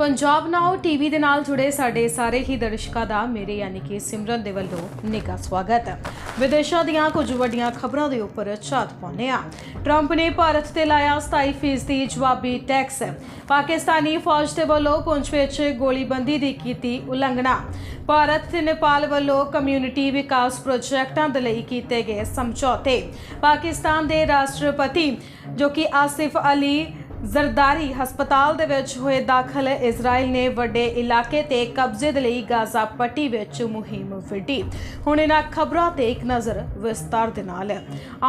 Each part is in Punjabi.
ਪੰਜਾਬ ਨਾਓ ਟੀਵੀ ਦੇ ਨਾਲ ਜੁੜੇ ਸਾਡੇ ਸਾਰੇ ਹੀ ਦਰਸ਼ਕਾਂ ਦਾ ਮੇਰੇ ਯਾਨੀ ਕਿ ਸਿਮਰਨ ਦੇ ਵੱਲੋਂ ਨਿੱਘਾ ਸਵਾਗਤ ਹੈ। ਵਿਦੇਸ਼ਾਂ ਦੀਆਂ ਕੁਝ ਵੱਡੀਆਂ ਖਬਰਾਂ ਦੇ ਉੱਪਰ ਝਾਤ ਪਾਉਂਦੇ ਆ ਟਰੰਪ ਨੇ ਭਾਰਤ ਤੇ ਲਾਇਆ 27% ਦੀ ਜਵਾਬੀ ਟੈਕਸ। ਪਾਕਿਸਤਾਨੀ ਫੌਜ ਦੇ ਵੱਲੋਂ ਪੁੰਛ ਵਿੱਚ ਗੋਲੀਬੰਦੀ ਦੀ ਕੀਤੀ ਉਲੰਘਣਾ। ਭਾਰਤ ਤੇ ਨੇਪਾਲ ਵੱਲੋਂ ਕਮਿਊਨਿਟੀ ਵਿਕਾਸ ਪ੍ਰੋਜੈਕਟਾਂ ਦੇ ਲਈ ਕੀਤੇ ਗਏ ਸਮਝੌਤੇ। ਪਾਕਿਸਤਾਨ ਦੇ ਰਾਸ਼ਟਰਪਤੀ, ਜੋ ਕਿ ਆਸਿਫ ਅਲੀ ਜ਼ਰਦਾਰੀ ਹਸਪਤਾਲ ਦੇ ਵਿੱਚ ਹੋਏ ਦਾਖਲ ਇਜ਼ਰਾਈਲ ਨੇ ਵੱਡੇ ਇਲਾਕੇ ਤੇ ਕਬਜ਼ੇ ਦੇ ਲਈ ਗਾਜ਼ਾ ਪੱਟੀ ਵਿੱਚ ਮੁਹਿੰਮ ਵਿੱਢੀ। ਹੁਣ ਇਹਨਾਂ ਖਬਰਾਂ ਤੇ ਇੱਕ ਨਜ਼ਰ ਵਿਸਤਾਰ ਦੇ ਨਾਲ।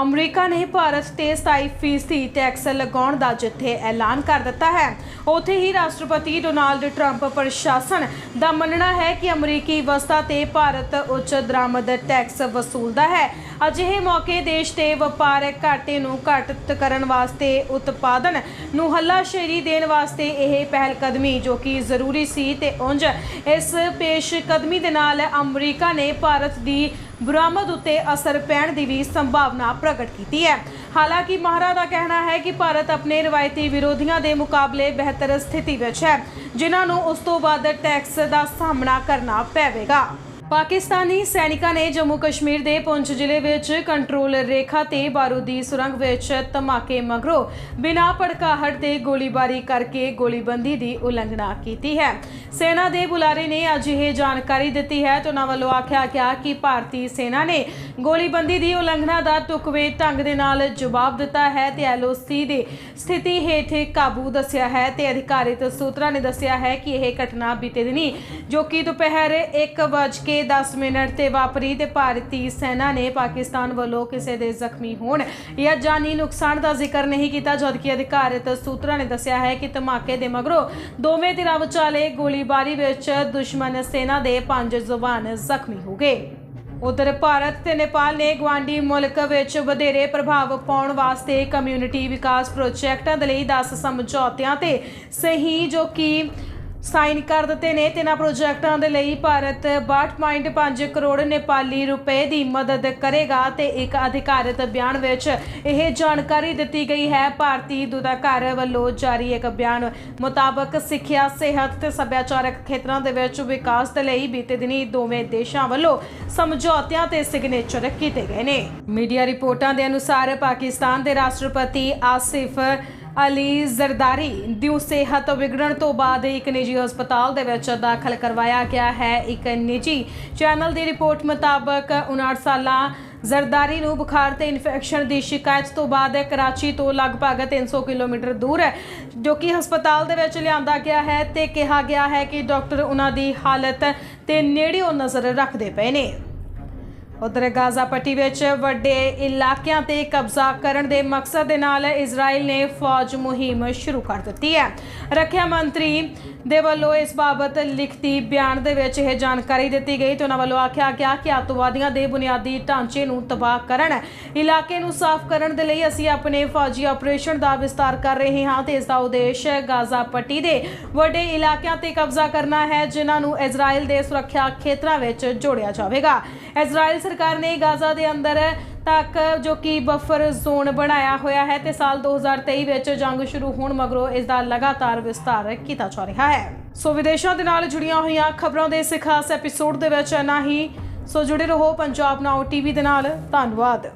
ਅਮਰੀਕਾ ਨੇ ਭਾਰਤ ਤੇ 27% ਟੈਕਸ ਲਗਾਉਣ ਦਾ ਜਿੱਥੇ ਐਲਾਨ ਕਰ ਦਿੱਤਾ ਹੈ, ਉੱਥੇ ਹੀ ਰਾਸ਼ਟਰਪਤੀ ਡੋਨਾਲਡ ਟਰੰਪ ਪ੍ਰਸ਼ਾਸਨ ਦਾ ਮੰਨਣਾ ਹੈ ਕਿ ਅਮਰੀਕੀ ਵਸਤਾਂ ਤੇ ਭਾਰਤ ਉੱਚ ਦਰਾਮਦ ਟੈਕਸ ਵਸੂਲਦਾ ਹੈ। ਅਜਿਹੇ ਮੌਕੇ ਦੇਸ਼ ਦੇ ਵਪਾਰਕ ਘਾਟੇ ਨੂੰ ਘਟਤ ਕਰਨ ਵਾਸਤੇ ਉਤਪਾਦਨ ਨੂੰ ਹੱਲਾਸ਼ੇਰੀ ਦੇਣ ਵਾਸਤੇ ਇਹ ਪਹਿਲ ਕਦਮੀ ਜੋ ਕਿ ਜ਼ਰੂਰੀ ਸੀ ਤੇ ਉਂਝ ਇਸ ਪੇਸ਼ ਕਦਮੀ ਦੇ ਨਾਲ ਅਮਰੀਕਾ ਨੇ ਭਾਰਤ ਦੀ ਬਰਾਮਦ ਉੱਤੇ ਅਸਰ ਪੈਣ ਦੀ ਵੀ ਸੰਭਾਵਨਾ ਪ੍ਰਗਟ ਕੀਤੀ ਹੈ। ਹਾਲਾਂਕਿ ਮਹਾਰਾ ਦਾ ਕਹਿਣਾ ਹੈ ਕਿ ਭਾਰਤ ਆਪਣੇ ਰਵਾਇਤੀ ਵਿਰੋਧੀਆਂ ਦੇ ਮੁਕਾਬਲੇ ਬਿਹਤਰ ਸਥਿਤੀ ਵਿੱਚ ਹੈ, ਜਿਨ੍ਹਾਂ ਨੂੰ ਉਸ ਤੋਂ ਬਾਅਦ ਟੈਕਸ ਦਾ ਸਾਹਮਣਾ ਕਰਨਾ ਪਵੇਗਾ। ਪਾਕਿਸਤਾਨੀ ਸੈਨਿਕਾਂ ਨੇ ਜੰਮੂ ਕਸ਼ਮੀਰ ਦੇ ਪੁੰਛ ਜ਼ਿਲ੍ਹੇ ਵਿੱਚ ਕੰਟਰੋਲ ਰੇਖਾ ਤੇ ਬਾਰੂਦੀ ਸੁਰੰਗ ਵਿੱਚ ਧਮਾਕੇ ਮਗਰੋਂ ਬਿਨਾਂ ਭੜਕਾਹਟ ਤੇ ਗੋਲੀਬਾਰੀ ਕਰਕੇ ਗੋਲੀਬੰਦੀ ਦੀ ਉਲੰਘਣਾ ਕੀਤੀ ਹੈ। ਸੈਨਾ ਦੇ ਬੁਲਾਰੇ ਨੇ ਅੱਜ ਇਹ ਜਾਣਕਾਰੀ ਦਿੱਤੀ ਹੈ ਤੇ ਉਹਨਾਂ ਵੱਲੋਂ ਆਖਿਆ ਗਿਆ ਕਿ ਭਾਰਤੀ ਸੈਨਾ ਨੇ ਗੋਲੀਬੰਦੀ ਦੀ ਉਲੰਘਣਾ ਦਾ ਟੁਕਵੇਂ ਢੰਗ ਦੇ ਨਾਲ ਜਵਾਬ ਦਿੱਤਾ ਹੈ ਤੇ ਐਲਓਸੀ ਦੀ ਸਥਿਤੀ ਹੇਠ ਕਾਬੂ ਦੱਸਿਆ ਹੈ ਤੇ ਅਧਿਕਾਰਿਤ ਸੂਤਰਾਂ ਨੇ ਦੱਸਿਆ ਹੈ ਕਿ ਇਹ ਘਟਨਾ ਬੀਤੇ ਦਿਨੀ ਜੋ ਕਿ ਦੁਪਹਿਰ 1:10 ਮਿੰਟ ਤੇ ਵਾਪਰੀ ਤੇ ਭਾਰਤੀ ਸੈਨਾ ਨੇ ਪਾਕਿਸਤਾਨ ਵੱਲੋਂ ਕਿਸੇ ਦੇ ਜ਼ਖਮੀ ਹੋਣ ਜਾਂ ਜਾਨੀ ਨੁਕਸਾਨ ਦਾ ਜ਼ਿਕਰ ਨਹੀਂ ਕੀਤਾ, ਜਦਕਿ ਅਧਿਕਾਰਿਤ ਸੂਤਰਾਂ ਨੇ ਦੱਸਿਆ ਹੈ ਕਿ ਧਮਾਕੇ ਦੇ ਮਗਰੋਂ ਦੋਵੇਂ ਧਿਰਾਂ ਵਿਚਾਲੇ ਗੋਲੀਬਾਰੀ ਵਿੱਚ ਦੁਸ਼ਮਣ ਸੈਨਾ ਦੇ ਪੰਜ ਜਵਾਨ ਜ਼ਖਮੀ ਹੋ ਗਏ। ਉਧਰ ਭਾਰਤ ਤੇ ਨੇਪਾਲ ਨੇ ਗਵਾਂਡੀ ਮੁਲਕ ਵਿੱਚ ਵਧੇਰੇ ਪ੍ਰਭਾਵ ਪਾਉਣ ਵਾਸਤੇ ਕਮਿਊਨਿਟੀ ਵਿਕਾਸ ਪ੍ਰੋਜੈਕਟਾਂ ਦੇ ਲਈ 10 ਸਮਝੌਤਿਆਂ ਤੇ ਸਹੀ ਜੋ ਕਿ ਸਾਈਨ ਕਰ ਦਿੱਤੇ ਨੇ ਤਿੰਨਾਂ ਪ੍ਰੋਜੈਕਟਾਂ ਦੇ ਲਈ। ਭਾਰਤ 62.5 ਕਰੋੜ ਨੇਪਾਲੀ ਰੁਪਏ ਦੀ ਮਦਦ ਕਰੇਗਾ ਤੇ ਇੱਕ ਅਧਿਕਾਰਤ ਬਿਆਨ ਵਿੱਚ ਇਹ ਜਾਣਕਾਰੀ ਦਿੱਤੀ ਗਈ ਹੈ। ਭਾਰਤੀ ਦੂਤਾਘਰ ਵੱਲੋਂ ਜਾਰੀ ਇੱਕ ਬਿਆਨ ਮੁਤਾਬਕ ਸਿੱਖਿਆ, ਸਿਹਤ ਤੇ ਸੱਭਿਆਚਾਰਕ ਖੇਤਰਾਂ ਦੇ ਵਿੱਚ ਵਿਕਾਸ ਦੇ ਲਈ ਬੀਤੇ ਦਿਨੀ ਦੋਵੇਂ ਦੇਸ਼ਾਂ ਵੱਲੋਂ ਸਮਝੌਤਿਆਂ ਤੇ ਸਿਗਨੇਚਰ ਕੀਤੇ ਗਏ ਨੇ। ਮੀਡੀਆ ਰਿਪੋਰਟਾਂ ਦੇ ਅਨੁਸਾਰ ਪਾਕਿਸਤਾਨ ਦੇ ਰਾਸ਼ਟਰਪਤੀ ਆਸਿਫ ਅਲੀ ਜ਼ਰਦਾਰੀ ਦੀ ਸਿਹਤ ਵਿਗੜਨ ਤੋਂ ਬਾਅਦ ਇੱਕ ਨਿੱਜੀ ਹਸਪਤਾਲ ਦੇ ਵਿੱਚ ਦਾਖਲ ਕਰਵਾਇਆ ਗਿਆ ਹੈ। ਇੱਕ ਨਿੱਜੀ ਚੈਨਲ ਦੀ ਰਿਪੋਰਟ ਮੁਤਾਬਕ 59 ਸਾਲਾਂ ਜ਼ਰਦਾਰੀ ਨੂੰ ਬੁਖਾਰ ਤੇ ਇਨਫੈਕਸ਼ਨ ਦੀ ਸ਼ਿਕਾਇਤ ਤੋਂ ਬਾਅਦ ਕਰਾਚੀ ਤੋਂ ਲਗਭਗ 300 ਕਿਲੋਮੀਟਰ ਦੂਰ ਹੈ ਜੋ ਕਿ ਹਸਪਤਾਲ ਦੇ ਵਿੱਚ ਲਿਆਂਦਾ ਗਿਆ ਹੈ ਤੇ ਕਿਹਾ ਗਿਆ ਹੈ ਕਿ ਡਾਕਟਰ ਉਹਨਾਂ ਦੀ ਹਾਲਤ ਤੇ ਨੇੜਿਓਂ ਨਜ਼ਰ ਰੱਖਦੇ ਪਏ ਨੇ। ਉਧਰ ਗਾਜ਼ਾ ਪੱਟੀ ਵਿੱਚ ਵੱਡੇ ਇਲਾਕਿਆਂ ਤੇ ਕਬਜ਼ਾ ਕਰਨ ਦੇ ਮਕਸਦ ਦੇ ਨਾਲ ਇਜ਼ਰਾਈਲ ਨੇ ਫੌਜ ਮੁਹਿੰਮ ਸ਼ੁਰੂ ਕਰ ਦਿੱਤੀ ਹੈ। ਰੱਖਿਆ ਮੰਤਰੀ ਦੇ ਵੱਲੋਂ ਇਸ ਬਾਬਤ ਲਿਖਤੀ ਬਿਆਨ ਦੇ ਵਿੱਚ ਇਹ ਜਾਣਕਾਰੀ ਦਿੱਤੀ ਗਈ ਤੇ ਉਹਨਾਂ ਵੱਲੋਂ ਆਖਿਆ ਗਿਆ ਕਿ ਅੱਤਵਾਦੀਆਂ ਦੇ ਬੁਨਿਆਦੀ ਢਾਂਚੇ ਨੂੰ ਤਬਾਹ ਕਰਨ, ਇਲਾਕੇ ਨੂੰ ਸਾਫ਼ ਕਰਨ ਦੇ ਲਈ ਅਸੀਂ ਆਪਣੇ ਫੌਜੀ ਆਪਰੇਸ਼ਨ ਦਾ ਵਿਸਤਾਰ ਕਰ ਰਹੇ ਹਾਂ ਤੇ ਇਸ ਦਾ ਉਦੇਸ਼ ਗਾਜ਼ਾ ਪੱਟੀ ਦੇ ਵੱਡੇ ਇਲਾਕਿਆਂ ਤੇ ਕਬਜ਼ਾ ਕਰਨਾ ਹੈ, ਜਿਨ੍ਹਾਂ ਨੂੰ ਇਜ਼ਰਾਈਲ ਦੇ ਸੁਰੱਖਿਆ ਖੇਤਰਾਂ ਵਿੱਚ ਜੋੜਿਆ ਜਾਵੇਗਾ। ਇਜ਼ਰਾਈਲ ਸਰਕਾਰ ਨੇ ਗਾਜ਼ਾ ਦੇ ਅੰਦਰ ਤੱਕ ਜੋ ਕਿ ਬਫਰ ਜ਼ੋਨ ਬਣਾਇਆ ਹੋਇਆ ਹੈ ਤੇ ਸਾਲ 2023 ਵਿੱਚ ਜੰਗ ਸ਼ੁਰੂ ਹੋਣ ਮਗਰੋਂ ਇਸ ਦਾ ਲਗਾਤਾਰ ਵਿਸਤਾਰ ਕੀਤਾ ਜਾ ਰਿਹਾ ਹੈ। ਸੋ ਵਿਦੇਸ਼ਾਂ ਦੇ ਨਾਲ ਜੁੜੀਆਂ ਹੋਈਆਂ ਖਬਰਾਂ ਦੇ ਇਸ ਖਾਸ ਐਪੀਸੋਡ ਦੇ ਵਿੱਚ ਨਾ ਹੀ। ਸੋ ਜੁੜੇ ਰਹੋ ਪੰਜਾਬ ਨਾਓ ਟੀਵੀ ਦੇ ਨਾਲ। ਧੰਨਵਾਦ।